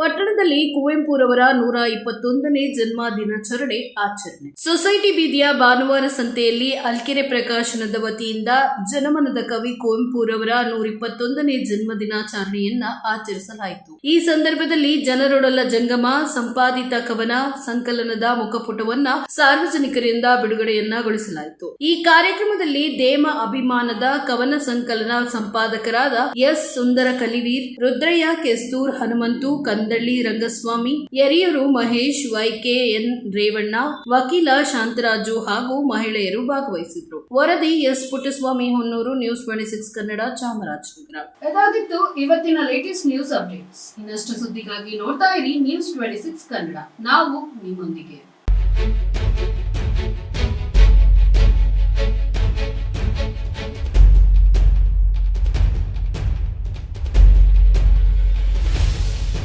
ಪಟ್ಟಣದಲ್ಲಿ ಕುವೆಂಪುರವರ ನೂರ ಇಪ್ಪತ್ತೊಂದನೇ ಜನ್ಮ ದಿನಾಚರಣೆ ಆಚರಣೆ. ಸೊಸೈಟಿ ಬೀದಿಯ ಭಾನುವಾರ ಸಂತೆಯಲ್ಲಿ ಅಲ್ಕೆರೆ ಪ್ರಕಾಶನದ ವತಿಯಿಂದ ಜನಮನದ ಕವಿ ಕುವೆಂಪುರವರ ನೂರ ಇಪ್ಪತ್ತೊಂದನೇ ಜನ್ಮ ದಿನಾಚರಣೆಯನ್ನ ಆಚರಿಸಲಾಯಿತು. ಈ ಸಂದರ್ಭದಲ್ಲಿ ಜನರೊಡಲ ಜಂಗಮ, ಸಂಪಾದಿತ ಕವನ, ಸಂಕಲನದ ಮುಖಪುಟವನ್ನ ಸಾರ್ವಜನಿಕರಿಂದ ಬಿಡುಗಡೆಯನ್ನಗೊಳಿಸಲಾಯಿತು. ಈ ಕಾರ್ಯಕ್ರಮದಲ್ಲಿ ದೇಮ ಅಭಿಮಾನದ ಕವನ ಸಂಕಲನ ಸಂಪಾದಕರಾದ ಎಸ್ ಸುಂದರ Kaliveer, Rudrayya Kesthur Hanumanthu Kandalli Rangaswamy ಯರಿಯರು Mahesh Y K N Revanna, ವಕೀಲ ಶಾಂತರಾಜು ಹಾಗೂ ಮಹಿಳೆಯರು ಭಾಗವಹಿಸಿದ್ರು. ವರದಿ S Puttaswamy Honnur, news twenty six Kannada, Chamarajanagar. ಇದಾಗಿತ್ತು ಇವತ್ತಿನ ಲೇಟೆಸ್ಟ್ ನ್ಯೂಸ್ ಅಪ್ಡೇಟ್ಸ್ ಇನ್ನಷ್ಟು ಸುದ್ದಿಗಾಗಿ ನೋಡ್ತಾ ಇರಿ ನ್ಯೂಸ್ ಟ್ವೆಂಟಿ ಸಿಕ್ಸ್ ಕನ್ನಡ. ನಾವು ನಿಮ್ಮೊಂದಿಗೆ.